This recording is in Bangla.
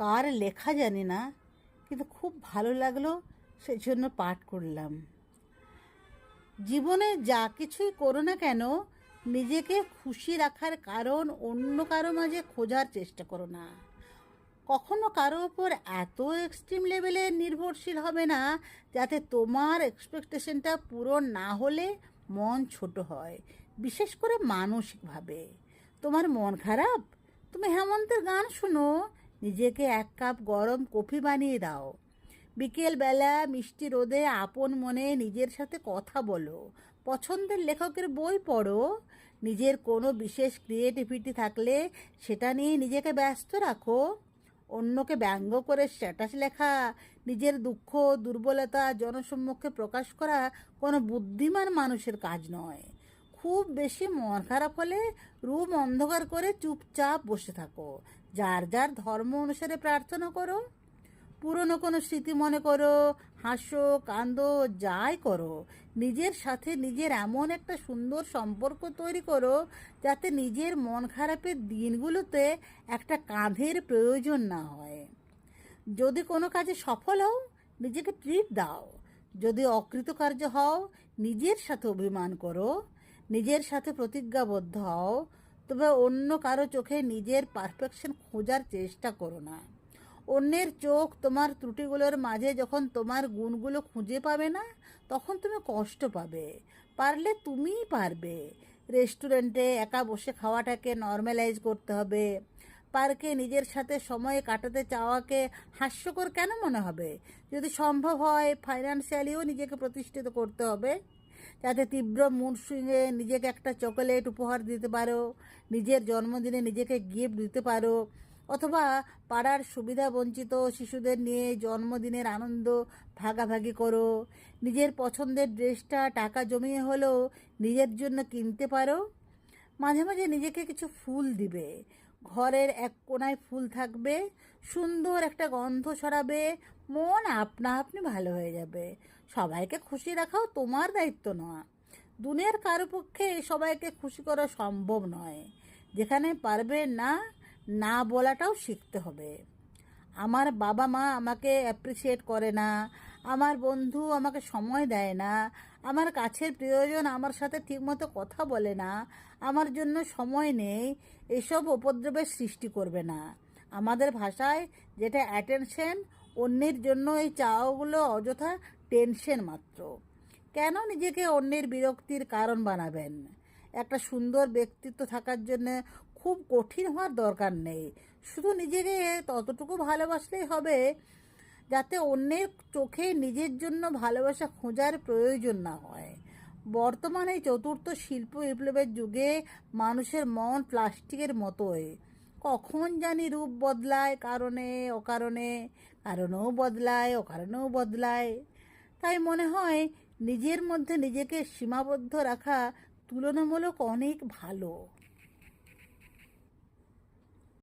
কার লেখা জানি না, কিন্তু খুব ভালো লাগল সেই জন্য পাঠ করলাম। জীবনে যা কিছুই করো না কেন, নিজেকে খুশি রাখার কারণ অন্য কারও মাঝে খোঁজার চেষ্টা করো না। কখনো কারও ওপর এত এক্সট্রিম লেভেলে নির্ভরশীল হবে না, যাতে তোমার এক্সপেকটেশনটা পূরণ না হলে মন ছোট হয়, বিশেষ করে মানসিকভাবে। তোমার মন খারাপ? তুমি হেমন্তের গান শুনো নিজেকে এক কাপ গরম কফি বানিয়ে দাও। বিকেলবেলা মিষ্টি রোদে আপন মনে নিজের সাথে কথা বলো। পছন্দের লেখকের বই পড়ো। নিজের কোনো বিশেষ ক্রিয়েটিভিটি থাকলে সেটা নিয়ে নিজেকে ব্যস্ত রাখো। অন্যকে ব্যঙ্গ করে স্ট্যাটাস লেখা, নিজের দুঃখ, দুর্বলতা, জনসম্মুখে প্রকাশ করা কোনো বুদ্ধিমান মানুষের কাজ নয়। খুব বেশি মন খারাপ হলে রুম অন্ধকার করে চুপচাপ বসে থাকো। যার যার ধর্ম অনুসারে প্রার্থনা করো। পুরনো কোনো স্মৃতি মনে করো, হাসো কান্দো যাই করো। নিজের সাথে নিজের এমন একটা সুন্দর সম্পর্ক তৈরি করো যাতে নিজের মন খারাপের দিনগুলোতে একটা কাঁধের প্রয়োজন না হয়। যদি কোনো কাজে সফল হও, নিজেকে ট্রিট দাও। যদি অকৃতকার্য হও, নিজের সাথে অভিমান করো। নিজের সাথে প্রতিজ্ঞাবদ্ধ হও, তবে অন্য কারও চোখে নিজের পারফেকশন খোঁজার চেষ্টা করো না। অন্যের চোখ তোমার ত্রুটিগুলোর মাঝে যখন তোমার গুণগুলো খুঁজে পাবে না, তখন তুমি কষ্ট পাবে। পারলে তুমিই পারবে। রেস্টুরেন্টে একা বসে খাওয়াটাকে নর্মালাইজ করতে হবে। পার্কে নিজের সাথে সময় কাটাতে চাওয়াকে হাস্যকর কেন মনে হবে? যদি সম্ভব হয় ফাইন্যান্সিয়ালিও নিজেকে প্রতিষ্ঠিত করতে হবে। যাতে তীব্র মুড সুইংয়ে নিজেকে একটা চকোলেট উপহার দিতে পারো, নিজের জন্মদিনে নিজেকে গিফট দিতে পারো, অথবা পাড়ার সুবিধা বঞ্চিত শিশুদের নিয়ে জন্মদিনের আনন্দ ভাগাভাগি করো। নিজের পছন্দের ড্রেসটা টাকা জমিয়ে হলেও নিজের জন্য কিনতে পারো। মাঝে মাঝে নিজেকে কিছু ফুল দিবে। ঘরের এক কোনায় ফুল থাকবে, সুন্দর একটা গন্ধ ছড়াবে, মন আপনা আপনি ভালো হয়ে যাবে। সবাইকে খুশি রাখাও তোমার দায়িত্ব নয়। দুনিয়ার কারও পক্ষে সবাইকে খুশি করা সম্ভব নয়। যেখানে পারবে না না বলাটাও শিখতে হবে। আমার বাবা মা আমাকে অ্যাপ্রিসিয়েট করে না আমার বন্ধু আমাকে সময় দেয় না, আমার কাছের প্রিয়জন আমার সাথে ঠিকমতো কথা বলে না, আমার জন্য সময় নেই, এসব উপদ্রবের সৃষ্টি করবে না। আমাদের ভাষায় যেটা অ্যাটেনশন অন্যের জন্য এই চাওয়াগুলো অযথা টেনশন মাত্র। কেন নিজেকে অন্যের বিরক্তির কারণ বানাবেন? একটা সুন্দর ব্যক্তিত্ব থাকার জন্য খুব কঠিন হওয়ার দরকার নেই। শুধু নিজেকে ততটুকু ভালোবাসলেই হবে যাতে অন্যের চোখে নিজের জন্য ভালোবাসা খোঁজার প্রয়োজন না হয়। বর্তমানে চতুর্থ শিল্প বিপ্লবের যুগে মানুষের মন প্লাস্টিকের মতোই। কখন জানি রূপ বদলায় কারণে, অকারণে, কারণেও বদলায়, অকারণেও বদলায়। তাই মনে হয় নিজের মধ্যে নিজেকে সীমাবদ্ধ রাখা তুলনামূলক অনেক ভালো।